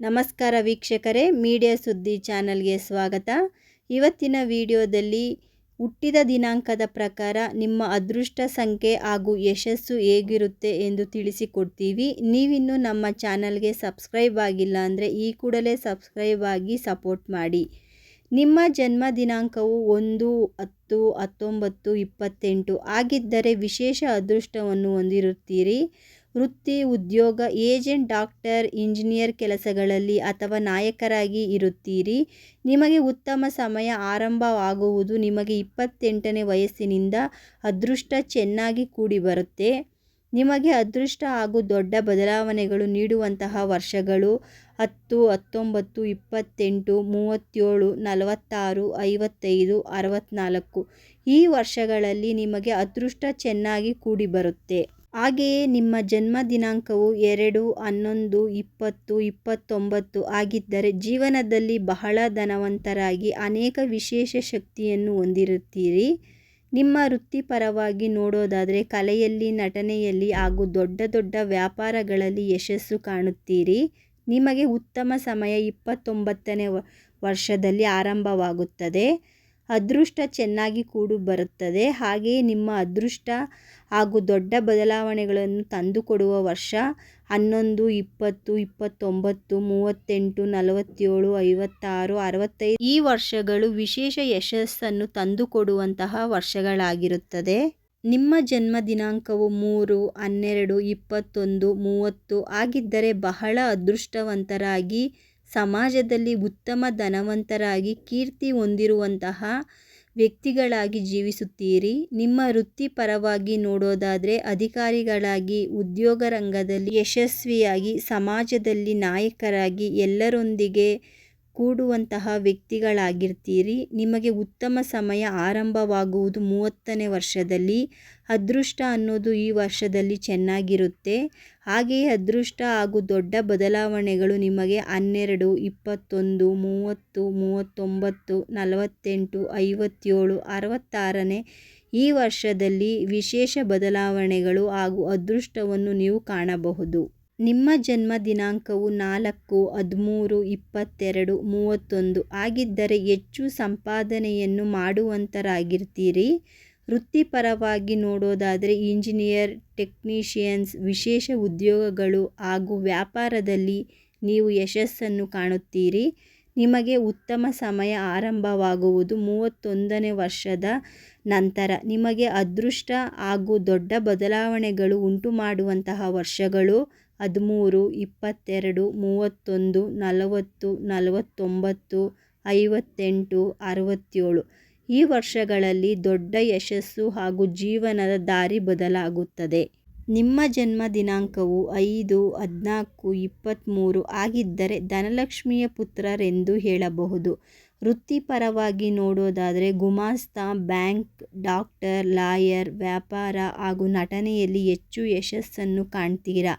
ನಮಸ್ಕಾರ ವೀಕ್ಷಕರೇ, ಮೀಡಿಯಾ ಸುದ್ದಿ ಚಾನಲ್ಗೆ ಸ್ವಾಗತ. ಇವತ್ತಿನ ವಿಡಿಯೋದಲ್ಲಿ ಹುಟ್ಟಿದ ದಿನಾಂಕದ ಪ್ರಕಾರ ನಿಮ್ಮ ಅದೃಷ್ಟ ಸಂಖ್ಯೆ ಹಾಗೂ ಯಶಸ್ಸು ಹೇಗಿರುತ್ತೆ ಎಂದು ತಿಳಿಸಿಕೊಡ್ತೀವಿ. ನೀವಿನ್ನು ನಮ್ಮ ಚಾನಲ್ಗೆ ಸಬ್ಸ್ಕ್ರೈಬ್ ಆಗಿಲ್ಲ ಅಂದರೆ ಈ ಕೂಡಲೇ ಸಬ್ಸ್ಕ್ರೈಬ್ ಆಗಿ ಸಪೋರ್ಟ್ ಮಾಡಿ. ನಿಮ್ಮ ಜನ್ಮ ದಿನಾಂಕವು ಒಂದು, ಹತ್ತು, ಹತ್ತೊಂಬತ್ತು, ಇಪ್ಪತ್ತೆಂಟು ಆಗಿದ್ದರೆ ವಿಶೇಷ ಅದೃಷ್ಟವನ್ನು ಹೊಂದಿರುತ್ತೀರಿ. ವೃತ್ತಿ ಉದ್ಯೋಗ ಏಜೆಂಟ್, ಡಾಕ್ಟರ್, ಇಂಜಿನಿಯರ್ ಕೆಲಸಗಳಲ್ಲಿ ಅಥವಾ ನಾಯಕರಾಗಿ ಇರುತ್ತೀರಿ. ನಿಮಗೆ ಉತ್ತಮ ಸಮಯ ಆರಂಭವಾಗುವುದು ನಿಮಗೆ ಇಪ್ಪತ್ತೆಂಟನೇ ವಯಸ್ಸಿನಿಂದ ಅದೃಷ್ಟ ಚೆನ್ನಾಗಿ ಕೂಡಿಬರುತ್ತೆ. ನಿಮಗೆ ಅದೃಷ್ಟ ಹಾಗೂ ದೊಡ್ಡ ಬದಲಾವಣೆಗಳು ನೀಡುವಂತಹ ವರ್ಷಗಳು ಹತ್ತು, ಹತ್ತೊಂಬತ್ತು, ಇಪ್ಪತ್ತೆಂಟು, ಮೂವತ್ತೇಳು, ನಲವತ್ತಾರು, ಐವತ್ತೈದು ಅರವತ್ತ್ನಾಲ್ಕು ಈ ವರ್ಷಗಳಲ್ಲಿ ನಿಮಗೆ ಅದೃಷ್ಟ ಚೆನ್ನಾಗಿ ಕೂಡಿಬರುತ್ತೆ. ಹಾಗೆಯೇ ನಿಮ್ಮ ಜನ್ಮ ದಿನಾಂಕವು ಎರಡು, ಹನ್ನೊಂದು, ಇಪ್ಪತ್ತು, ಇಪ್ಪತ್ತೊಂಬತ್ತು ಆಗಿದ್ದರೆ ಜೀವನದಲ್ಲಿ ಬಹಳ ಧನವಂತರಾಗಿ ಅನೇಕ ವಿಶೇಷ ಶಕ್ತಿಯನ್ನು ಹೊಂದಿರುತ್ತೀರಿ. ನಿಮ್ಮ ವೃತ್ತಿಪರವಾಗಿ ನೋಡೋದಾದರೆ ಕಲೆಯಲ್ಲಿ, ನಟನೆಯಲ್ಲಿ ಹಾಗೂ ದೊಡ್ಡ ದೊಡ್ಡ ವ್ಯಾಪಾರಗಳಲ್ಲಿ ಯಶಸ್ಸು ಕಾಣುತ್ತೀರಿ. ನಿಮಗೆ ಉತ್ತಮ ಸಮಯ ಇಪ್ಪತ್ತೊಂಬತ್ತನೇ ವರ್ಷದಲ್ಲಿ ಆರಂಭವಾಗುತ್ತದೆ. ಅದೃಷ್ಟ ಚೆನ್ನಾಗಿ ಕೂಡು ಬರುತ್ತದೆ. ಹಾಗೆಯೇ ನಿಮ್ಮ ಅದೃಷ್ಟ ಹಾಗೂ ದೊಡ್ಡ ಬದಲಾವಣೆಗಳನ್ನು ತಂದುಕೊಡುವ ವರ್ಷ ಹನ್ನೊಂದು, ಇಪ್ಪತ್ತು, ಇಪ್ಪತ್ತೊಂಬತ್ತು, ಮೂವತ್ತೆಂಟು, ನಲವತ್ತೇಳು, ಐವತ್ತಾರು, ಅರವತ್ತೈದು ಈ ವರ್ಷಗಳು ವಿಶೇಷ ಯಶಸ್ಸನ್ನು ತಂದುಕೊಡುವಂತಹ ವರ್ಷಗಳಾಗಿರುತ್ತದೆ. ನಿಮ್ಮ ಜನ್ಮ ದಿನಾಂಕವು ಮೂರು, ಹನ್ನೆರಡು, ಇಪ್ಪತ್ತೊಂದು, ಮೂವತ್ತು ಆಗಿದ್ದರೆ ಬಹಳ ಅದೃಷ್ಟವಂತರಾಗಿ ಸಮಾಜದಲ್ಲಿ ಉತ್ತಮ ಧನವಂತರಾಗಿ ಕೀರ್ತಿ ಹೊಂದಿರುವಂತಹ ವ್ಯಕ್ತಿಗಳಾಗಿ ಜೀವಿಸುತ್ತೀರಿ. ನಿಮ್ಮ ವೃತ್ತಿಪರವಾಗಿ ನೋಡೋದಾದರೆ ಅಧಿಕಾರಿಗಳಾಗಿ, ಉದ್ಯೋಗ ರಂಗದಲ್ಲಿ ಯಶಸ್ವಿಯಾಗಿ, ಸಮಾಜದಲ್ಲಿ ನಾಯಕರಾಗಿ ಎಲ್ಲರೊಂದಿಗೆ ಕೂಡುವಂತಹ ವ್ಯಕ್ತಿಗಳಾಗಿರ್ತೀರಿ. ನಿಮಗೆ ಉತ್ತಮ ಸಮಯ ಆರಂಭವಾಗುವುದು ಮೂವತ್ತನೇ ವರ್ಷದಲ್ಲಿ. ಅದೃಷ್ಟ ಅನ್ನೋದು ಈ ವರ್ಷದಲ್ಲಿ ಚೆನ್ನಾಗಿರುತ್ತೆ. ಹಾಗೆಯೇ ಅದೃಷ್ಟ ಹಾಗೂ ದೊಡ್ಡ ಬದಲಾವಣೆಗಳು ನಿಮಗೆ ಹನ್ನೆರಡು, ಇಪ್ಪತ್ತೊಂದು, ಮೂವತ್ತು, ಮೂವತ್ತೊಂಬತ್ತು, ನಲವತ್ತೆಂಟು, ಐವತ್ತೇಳು, ಅರವತ್ತಾರನೇ ಈ ವರ್ಷದಲ್ಲಿ ವಿಶೇಷ ಬದಲಾವಣೆಗಳು ಹಾಗೂ ಅದೃಷ್ಟವನ್ನು ನೀವು ಕಾಣಬಹುದು. ನಿಮ್ಮ ಜನ್ಮ ದಿನಾಂಕವು ನಾಲ್ಕು, ಹದಿಮೂರು, ಇಪ್ಪತ್ತೆರಡು, ಮೂವತ್ತೊಂದು ಆಗಿದ್ದರೆ ಹೆಚ್ಚು ಸಂಪಾದನೆಯನ್ನು ಮಾಡುವಂತರಾಗಿರ್ತೀರಿ. ವೃತ್ತಿಪರವಾಗಿ ನೋಡೋದಾದರೆ ಇಂಜಿನಿಯರ್, ಟೆಕ್ನಿಷಿಯನ್ಸ್, ವಿಶೇಷ ಉದ್ಯೋಗಗಳು ಹಾಗೂ ವ್ಯಾಪಾರದಲ್ಲಿ ನೀವು ಯಶಸ್ಸನ್ನು ಕಾಣುತ್ತೀರಿ. ನಿಮಗೆ ಉತ್ತಮ ಸಮಯ ಆರಂಭವಾಗುವುದು ಮೂವತ್ತೊಂದನೇ ವರ್ಷದ ನಂತರ. ನಿಮಗೆ ಅದೃಷ್ಟ ಹಾಗೂ ದೊಡ್ಡ ಬದಲಾವಣೆಗಳು ಉಂಟು ಮಾಡುವಂತಹ ವರ್ಷಗಳು ಹದಿಮೂರು, ಇಪ್ಪತ್ತೆರಡು, ಮೂವತ್ತೊಂದು, ನಲವತ್ತು, ನಲವತ್ತೊಂಬತ್ತು, ಐವತ್ತೆಂಟು, ಅರವತ್ತೇಳು. ಈ ವರ್ಷಗಳಲ್ಲಿ ದೊಡ್ಡ ಯಶಸ್ಸು ಹಾಗೂ ಜೀವನದ ದಾರಿ ಬದಲಾಗುತ್ತದೆ. ನಿಮ್ಮ ಜನ್ಮ ದಿನಾಂಕವು ಐದು, ಹದಿನಾಲ್ಕು ಇಪ್ಪತ್ತ್ಮೂರು ಆಗಿದ್ದರೆ ಧನಲಕ್ಷ್ಮಿಯ ಪುತ್ರರೆಂದು ಹೇಳಬಹುದು. ವೃತ್ತಿಪರವಾಗಿ ನೋಡೋದಾದರೆ ಗುಮಾಸ್ತ, ಬ್ಯಾಂಕ್, ಡಾಕ್ಟರ್, ಲಾಯರ್, ವ್ಯಾಪಾರ ಹಾಗೂ ನಟನೆಯಲ್ಲಿ ಹೆಚ್ಚು ಯಶಸ್ಸನ್ನು ಕಾಣ್ತೀರಾ?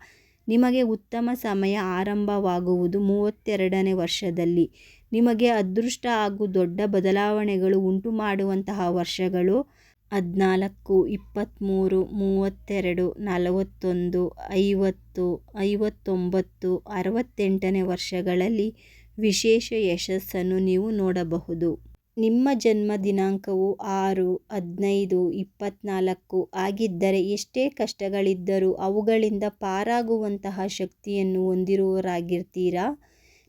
ನಿಮಗೆ ಉತ್ತಮ ಸಮಯ ಆರಂಭವಾಗುವುದು ಮೂವತ್ತೆರಡನೇ ವರ್ಷದಲ್ಲಿ. ನಿಮಗೆ ಅದೃಷ್ಟ ಹಾಗೂ ದೊಡ್ಡ ಬದಲಾವಣೆಗಳು ಉಂಟು ಮಾಡುವಂತಹ ವರ್ಷಗಳು ಹದಿನಾಲ್ಕು ಇಪ್ಪತ್ತ್ಮೂರು ಮೂವತ್ತೆರಡು, ನಲವತ್ತೊಂದು, ಐವತ್ತು, ಐವತ್ತೊಂಬತ್ತು, ಅರವತ್ತೆಂಟನೇ ವರ್ಷಗಳಲ್ಲಿ ವಿಶೇಷ ಯಶಸ್ಸನ್ನು ನೀವು ನೋಡಬಹುದು. ನಿಮ್ಮ ಜನ್ಮ ದಿನಾಂಕವು ಆರು, ಹದಿನೈದು ಇಪ್ಪತ್ತ್ನಾಲ್ಕು ಆಗಿದ್ದರೆ ಎಷ್ಟೇ ಕಷ್ಟಗಳಿದ್ದರೂ ಅವುಗಳಿಂದ ಪಾರಾಗುವಂತಹ ಶಕ್ತಿಯನ್ನು ಹೊಂದಿರುವವರಾಗಿರ್ತೀರಾ?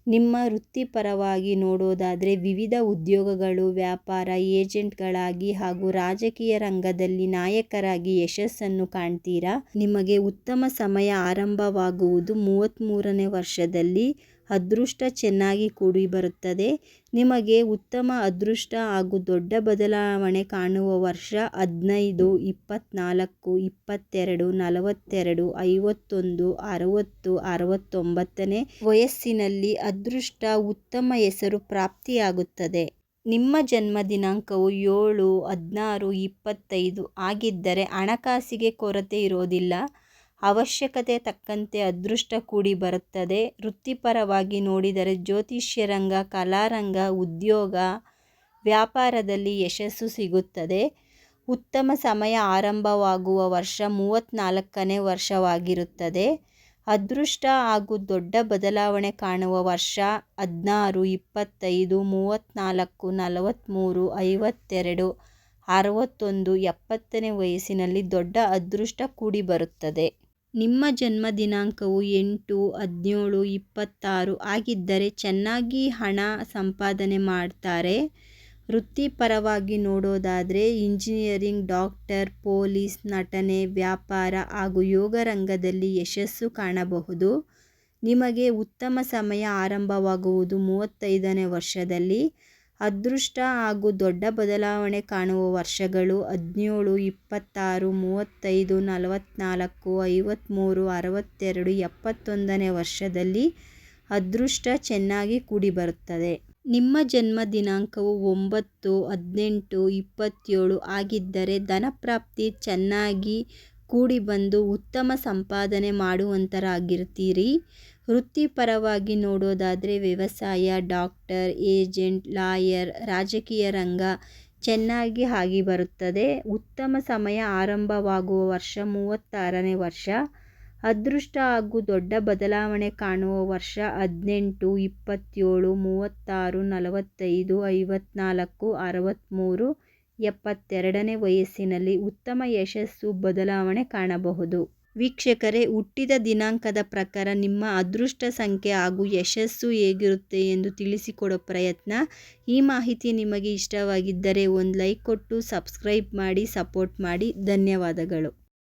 ನಿಮ್ಮ ವೃತ್ತಿಪರವಾಗಿ ನೋಡೋದಾದರೆ ವಿವಿಧ ಉದ್ಯೋಗಗಳು, ವ್ಯಾಪಾರ, ಏಜೆಂಟ್ಗಳಾಗಿ ಹಾಗೂ ರಾಜಕೀಯ ರಂಗದಲ್ಲಿ ನಾಯಕರಾಗಿ ಯಶಸ್ಸನ್ನು ಕಾಣ್ತೀರಾ? ನಿಮಗೆ ಉತ್ತಮ ಸಮಯ ಆರಂಭವಾಗುವುದು ಮೂವತ್ತ್ಮೂರನೇ ವರ್ಷದಲ್ಲಿ. ಅದೃಷ್ಟ ಚೆನ್ನಾಗಿ ಕೂಡಿ ಬರುತ್ತದೆ. ನಿಮಗೆ ಉತ್ತಮ ಅದೃಷ್ಟ ಹಾಗೂ ದೊಡ್ಡ ಬದಲಾವಣೆ ಕಾಣುವ ವರ್ಷ ಹದಿನೈದು ಇಪ್ಪತ್ತ್ನಾಲ್ಕು ಇಪ್ಪತ್ತೆರಡು, ನಲವತ್ತೆರಡು, ಐವತ್ತೊಂದು, ಅರವತ್ತು, ಅರವತ್ತೊಂಬತ್ತನೇ ವಯಸ್ಸಿನಲ್ಲಿ ಅದೃಷ್ಟ ಉತ್ತಮ ಹೆಸರು ಪ್ರಾಪ್ತಿಯಾಗುತ್ತದೆ. ನಿಮ್ಮ ಜನ್ಮ ದಿನಾಂಕವು ಏಳು, ಹದಿನಾರು, ಇಪ್ಪತ್ತೈದು ಆಗಿದ್ದರೆ ಹಣಕಾಸಿಗೆ ಕೊರತೆ ಇರೋದಿಲ್ಲ. ಅವಶ್ಯಕತೆ ತಕ್ಕಂತೆ ಅದೃಷ್ಟ ಕೂಡಿ ಬರುತ್ತದೆ. ವೃತ್ತಿಪರವಾಗಿ ನೋಡಿದರೆ ಜ್ಯೋತಿಷ್ಯ ರಂಗ ಕಲಾರಂಗ, ಉದ್ಯೋಗ, ವ್ಯಾಪಾರದಲ್ಲಿ ಯಶಸ್ಸು ಸಿಗುತ್ತದೆ. ಉತ್ತಮ ಸಮಯ ಆರಂಭವಾಗುವ ವರ್ಷ ಮೂವತ್ತ್ನಾಲ್ಕನೇ ವರ್ಷವಾಗಿರುತ್ತದೆ. ಅದೃಷ್ಟ ಹಾಗೂ ದೊಡ್ಡ ಬದಲಾವಣೆ ಕಾಣುವ ವರ್ಷ ಹದಿನಾರು, ಇಪ್ಪತ್ತೈದು ಮೂವತ್ತ್ನಾಲ್ಕು ನಲವತ್ತ್ಮೂರು ಐವತ್ತೆರಡು, ಅರವತ್ತೊಂದು, ಎಪ್ಪತ್ತನೇ ವಯಸ್ಸಿನಲ್ಲಿ ದೊಡ್ಡ ಅದೃಷ್ಟ ಕೂಡಿ ಬರುತ್ತದೆ. ನಿಮ್ಮ ಜನ್ಮ ದಿನಾಂಕವು ಎಂಟು, ಹದಿನೇಳು, ಇಪ್ಪತ್ತಾರು ಆಗಿದ್ದರೆ ಚೆನ್ನಾಗಿ ಹಣ ಸಂಪಾದನೆ ಮಾಡ್ತಾರೆ. ವೃತ್ತಿಪರವಾಗಿ ನೋಡೋದಾದರೆ ಇಂಜಿನಿಯರಿಂಗ್, ಡಾಕ್ಟರ್, ಪೊಲೀಸ್, ನಟನೆ, ವ್ಯಾಪಾರ ಹಾಗೂ ಯೋಗ ರಂಗದಲ್ಲಿ ಯಶಸ್ಸು ಕಾಣಬಹುದು. ನಿಮಗೆ ಉತ್ತಮ ಸಮಯ ಆರಂಭವಾಗುವುದು ಮೂವತ್ತೈದನೇ ವರ್ಷದಲ್ಲಿ. ಅದೃಷ್ಟ ಹಾಗೂ ದೊಡ್ಡ ಬದಲಾವಣೆ ಕಾಣುವ ವರ್ಷಗಳು ಹದಿನೇಳು, ಇಪ್ಪತ್ತಾರು, ಮೂವತ್ತೈದು ನಲವತ್ತ್ನಾಲ್ಕು ಐವತ್ತ್ಮೂರು ಅರವತ್ತೆರಡು, ಎಪ್ಪತ್ತೊಂದನೇ ವರ್ಷದಲ್ಲಿ ಅದೃಷ್ಟ ಚೆನ್ನಾಗಿ ಕೂಡಿಬರುತ್ತದೆ. ನಿಮ್ಮ ಜನ್ಮ ದಿನಾಂಕವು ಒಂಬತ್ತು, ಹದಿನೆಂಟು, ಇಪ್ಪತ್ತೇಳು ಆಗಿದ್ದರೆ ಧನಪ್ರಾಪ್ತಿ ಚೆನ್ನಾಗಿ ಕೂಡಿ ಬಂದು ಉತ್ತಮ ಸಂಪಾದನೆ ಮಾಡುವಂಥರಾಗಿರ್ತೀರಿ ವೃತ್ತಿಪರವಾಗಿ ನೋಡೋದಾದರೆ ವ್ಯವಸಾಯ, ಡಾಕ್ಟರ್, ಏಜೆಂಟ್, ಲಾಯರ್, ರಾಜಕೀಯ ರಂಗ ಚೆನ್ನಾಗಿ ಆಗಿ ಬರುತ್ತದೆ. ಉತ್ತಮ ಸಮಯ ಆರಂಭವಾಗುವ ವರ್ಷ ಮೂವತ್ತಾರನೇ ವರ್ಷ. ಅದೃಷ್ಟ ಹಾಗೂ ದೊಡ್ಡ ಬದಲಾವಣೆ ಕಾಣುವ ವರ್ಷ ಹದಿನೆಂಟು, ಇಪ್ಪತ್ತೇಳು, ಮೂವತ್ತಾರು, ನಲವತ್ತೈದು ಐವತ್ತ್ನಾಲ್ಕು ಅರವತ್ತ್ಮೂರು ಎಪ್ಪತ್ತೆರಡನೇ ವಯಸ್ಸಿನಲ್ಲಿ ಉತ್ತಮ ಯಶಸ್ಸು ಬದಲಾವಣೆ ಕಾಣಬಹುದು. ವೀಕ್ಷಕರೇ, ಹುಟ್ಟಿದ ದಿನಾಂಕದ ಪ್ರಕಾರ ನಿಮ್ಮ ಅದೃಷ್ಟ ಸಂಖ್ಯೆ ಹಾಗೂ ಯಶಸ್ಸು ಹೇಗಿರುತ್ತೆ ಎಂದು ತಿಳಿಸಿಕೊಡೋ ಪ್ರಯತ್ನ. ಈ ಮಾಹಿತಿ ನಿಮಗೆ ಇಷ್ಟವಾಗಿದ್ದರೆ ಒಂದು ಲೈಕ್ ಕೊಟ್ಟು, ಸಬ್ಸ್ಕ್ರೈಬ್ ಮಾಡಿ, ಸಪೋರ್ಟ್ ಮಾಡಿ. ಧನ್ಯವಾದಗಳು.